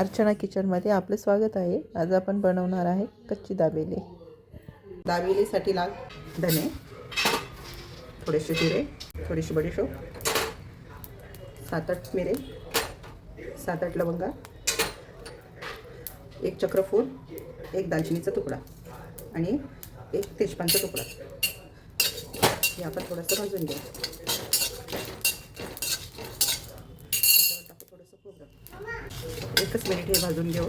अर्चना किचनमध्ये आपलं स्वागत आहे. आज आपण बनवणार आहे कच्ची दाबेली. दाबेलीसाठी लाल धने थोडेसे जिरे थोडीशी बडीशोप सात आठ मिरे सात आठ लवंगा एक चक्रफूल एक दालचिनीचा तुकडा आणि एक तेजपानचा तुकडा. हे आपण थोडंसं भाजून घेऊ त्याच्यावर टाकू थोडंसं खोबरं एकच मिनिट हे भाजून घेऊ.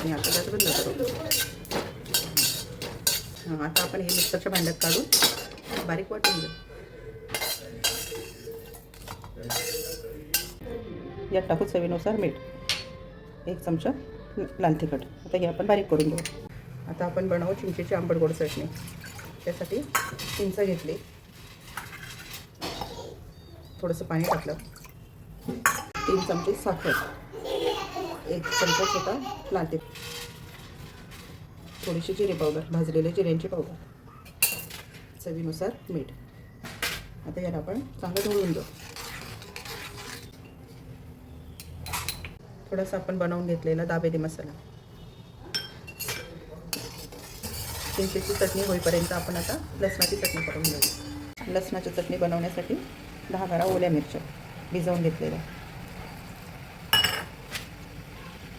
आणि आता त्यात बंद करू. हां आता आपण हे मिक्सरच्या भांड्यात काढून बारीक वाटून घेऊ. यात टाकू चवीनुसार मीठ. एक चमचा लाल तिखट. आता हे आपण बारीक करून घेऊ. आता आपण बनवू चिंचेची आंबट गोड चटणी. त्यासाठी चिंच घेतली. थोडंसं पाणी टाकलं. तीन चमचे साखर. एक चमचा छोटा लाल तिखट थोडीशी जिरे पावडर भाजलेले जिऱ्यांची पावडर. चवीनुसार मीठ. आता याला आपण चांगलं ढवळून जाऊ थोडासा आपण बनवून घेतलेला दाबेली मसाला. चिंचेची चटणी होईपर्यंत आपण आता लसणाची चटणी करून घेऊ. लसणाची चटणी बनवण्यासाठी दहा बारा ओल्या मिरच्या भिजवून घेतलेल्या.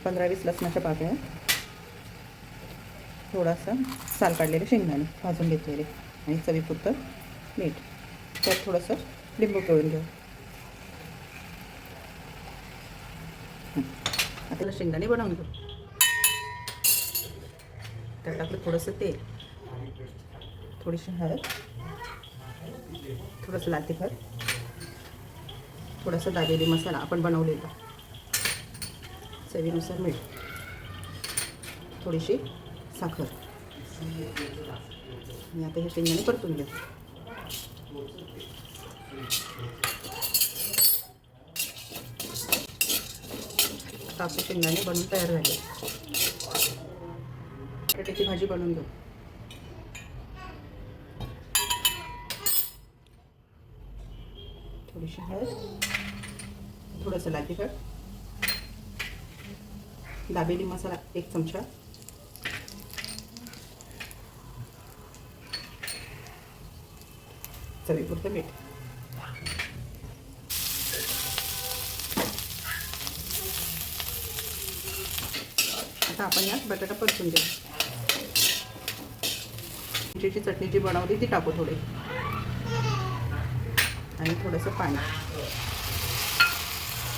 पंधरा वीस लसणाच्या पाकळ्या थोडासा साल काढलेले शेंगदाणे भाजून घेतलेले आणि चवीपुरतं मीठ. त्यात थोडंसं लिंबू पिळून घेऊ. आता शेंगदाणे बनवून घेऊ. त्यात टाकलं थोडंसं तेल. थोडीशी हळद. थोडंसं लाल तिखट. थोडासा दाबेली मसाला आपण बनवलेला. चवीनुसार मीठ. थोडीशी साखर. आणि आता हे शेंगदाणे परतून घेऊ आता शेंगदाणे बनवून तयार झाले. बटाट्याची भाजी बनवून घेऊ. थोडीशी हळद. थोडंसं लाल दाबेली मसाला एक चमचा. चवीपुरतं मीठ. आता आपण यात बटाटा परतून देऊ चिंचेची चटणी जी बनवली ती टाकू थोडी. आणि थोडंसं पाणी.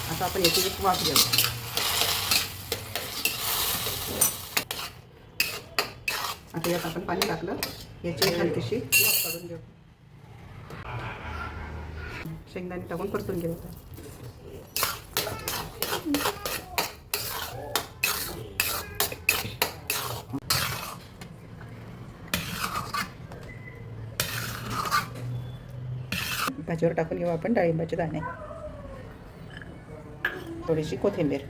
आता आपण याची एक वाफ घेऊ. आता यात आपण पाणी टाकलं. याची एक हलकीशी काढून घेऊ. शेंगदाणे टाकून परतून घेऊ. आता भाजीवर टाकून घेऊ आपण डाळिंबाचे दाणे. थोडीशी कोथिंबीर.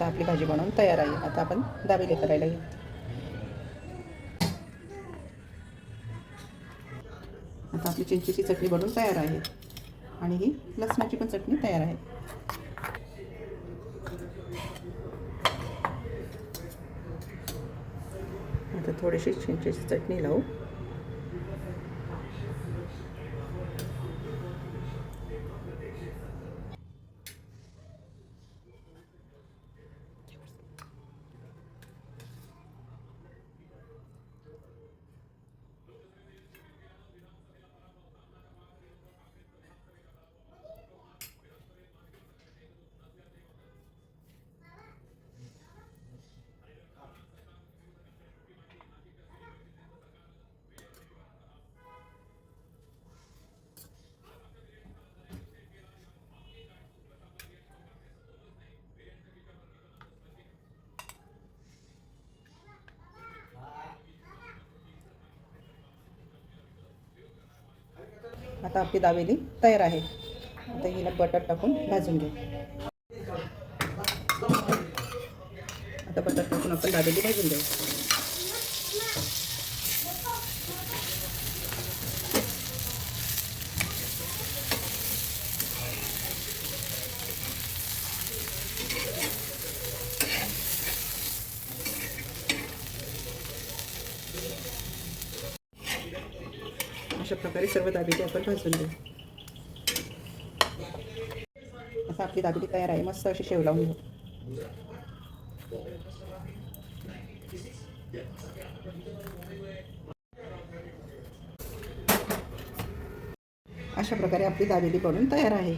आता आपली भाजी बनवून तयार आहे. आता आपण दाबेली करायला घेऊ. आता आपली चिंचेची चटणी बनवून तयार आहे. आणि ही लसणाची पण चटणी तयार आहे. आता थोडीशी चिंचेची चटणी लावू. आता आपली दाबेली तयार आहे. आता हिला बटर टाकून भाजून घे आता बटर टाकून आपण दाबेली भाजून घेऊ. अशा प्रकारे सर्व दाबेली आपण भाजून घेऊ आता आपली दाबेली तयार आहे मस्त अशी शेव अशा प्रकारे आपली दाबेली बनून तयार आहे।